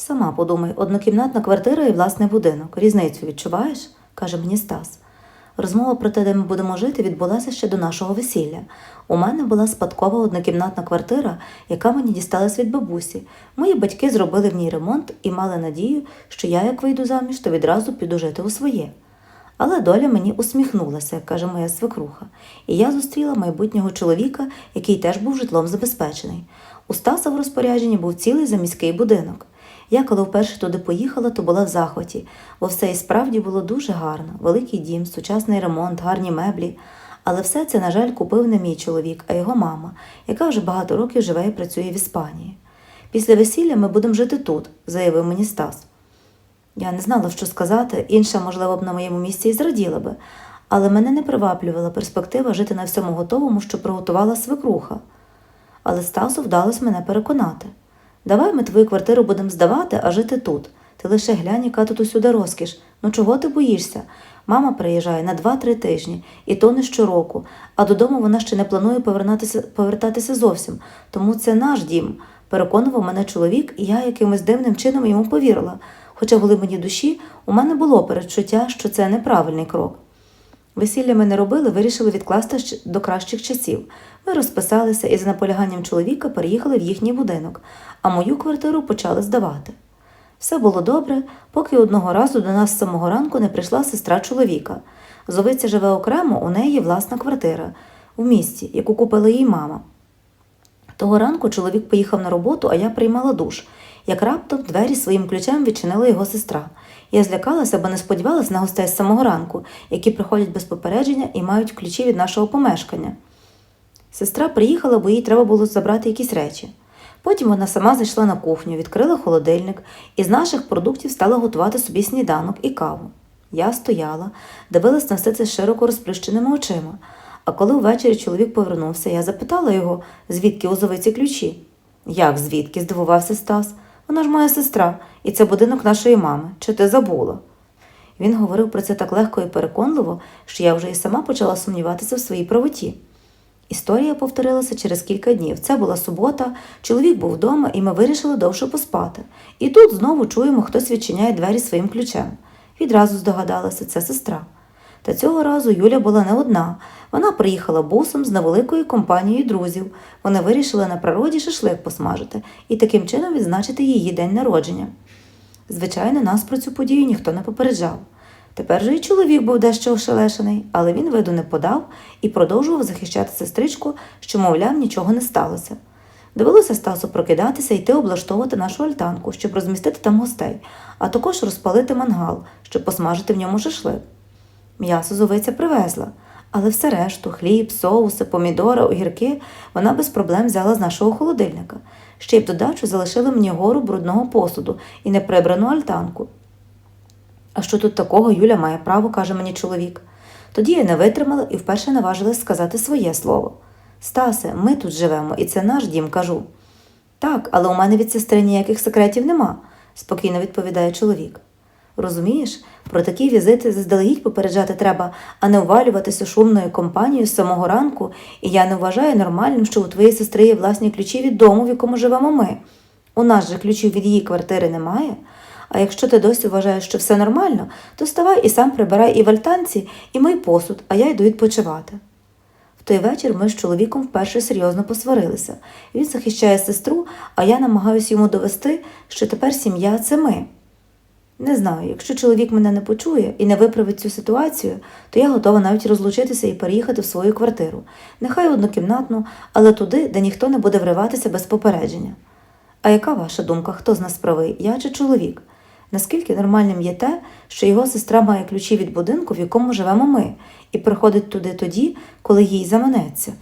Сама подумай, однокімнатна квартира і власний будинок. Різницю відчуваєш? каже мені Стас. Розмова про те, де ми будемо жити, відбулася ще до нашого весілля. У мене була спадкова однокімнатна квартира, яка мені дісталась від бабусі. Мої батьки зробили в ній ремонт і мали надію, що я, як вийду заміж, то відразу піду жити у своє. Але доля мені усміхнулася, як каже моя свекруха, і я зустріла майбутнього чоловіка, який теж був житлом забезпечений. У Стаса в розпорядженні був цілий заміський будинок. Я, коли вперше туди поїхала, то була в захваті, бо все і справді було дуже гарно: великий дім, сучасний ремонт, гарні меблі. Але все це, на жаль, купив не мій чоловік, а його мама, яка вже багато років живе і працює в Іспанії. Після весілля ми будемо жити тут, заявив мені Стас. Я не знала, що сказати, інша, можливо, б на моєму місці і зраділа би, але мене не приваблювала перспектива жити на всьому готовому, що приготувала свекруха. Але Стасу вдалося мене переконати. Давай ми твою квартиру будемо здавати, а жити тут. Ти лише глянь, яка тут усюди розкіш. Ну чого ти боїшся? Мама приїжджає на 2-3 тижні, і то не щороку, а додому вона ще не планує повертатися зовсім, тому це наш дім. Переконував мене чоловік, і я якимось дивним чином йому повірила. Хоча в глибині душі у мене було передчуття, що це неправильний крок. Весілля ми не робили, вирішили відкласти до кращих часів. Ми розписалися і за наполяганням чоловіка переїхали в їхній будинок, а мою квартиру почали здавати. Все було добре, поки одного разу до нас з самого ранку не прийшла сестра чоловіка. Зовиця живе окремо, у неї власна квартира в місті, яку купила їй мама. Того ранку чоловік поїхав на роботу, а я приймала душ. Як раптом двері своїм ключем відчинила його сестра. Я злякалася, бо не сподівалася на гостей з самого ранку, які приходять без попередження і мають ключі від нашого помешкання. Сестра приїхала, бо їй треба було забрати якісь речі. Потім вона сама зайшла на кухню, відкрила холодильник і з наших продуктів стала готувати собі сніданок і каву. Я стояла, дивилась на все це широко розплющеними очима. А коли ввечері чоловік повернувся, я запитала його, звідки у ключі. Як звідки? здивувався Стас. Вона ж моя сестра, і це будинок нашої мами. Чи ти забула? Він говорив про це так легко і переконливо, що я вже і сама почала сумніватися в своїй правоті. Історія повторилася через кілька днів. Це була субота, чоловік був вдома, і ми вирішили довше поспати. І тут знову чуємо, хтось відчиняє двері своїм ключем. Відразу здогадалася, це сестра. Та цього разу Юля була не одна. Вона приїхала бусом з невеликою компанією друзів. Вони вирішили на природі шашлик посмажити і таким чином відзначити її день народження. Звичайно, нас про цю подію ніхто не попереджав. Тепер же і чоловік був дещо ошелешений, але він виду не подав і продовжував захищати сестричку, що, мовляв, нічого не сталося. Довелося Стасу прокидатися і йти облаштовувати нашу альтанку, щоб розмістити там гостей, а також розпалити мангал, щоб посмажити в ньому шашлик. М'ясо зовиця привезла, але все решту хліб, соуси, помідори, огірки вона без проблем взяла з нашого холодильника. Ще й в додачу залишили мені гору брудного посуду і неприбрану альтанку. А що тут такого Юля має право, каже мені чоловік. Тоді я не витримала і вперше наважилась сказати своє слово. Стасе, ми тут живемо, і це наш дім, кажу. Так, але у мене від сестри ніяких секретів нема, спокійно відповідає чоловік. Розумієш, про такі візити заздалегідь попереджати треба, а не увалюватися шумною компанією з самого ранку, і я не вважаю нормальним, що у твоєї сестри є власні ключі від дому, в якому живемо ми. У нас же ключів від її квартири немає. А якщо ти досі вважаєш, що все нормально, то ставай і сам прибирай і в альтанці, і мий посуд, а я йду відпочивати. В той вечір ми з чоловіком вперше серйозно посварилися. Він захищає сестру, а я намагаюся йому довести, що тепер сім'я це ми. Не знаю, якщо чоловік мене не почує і не виправить цю ситуацію, то я готова навіть розлучитися і переїхати в свою квартиру. Нехай однокімнатну, але туди, де ніхто не буде вриватися без попередження. А яка ваша думка, хто з нас правий, я чи чоловік? Наскільки нормальним є те, що його сестра має ключі від будинку, в якому живемо ми, і приходить туди тоді, коли їй заманеться?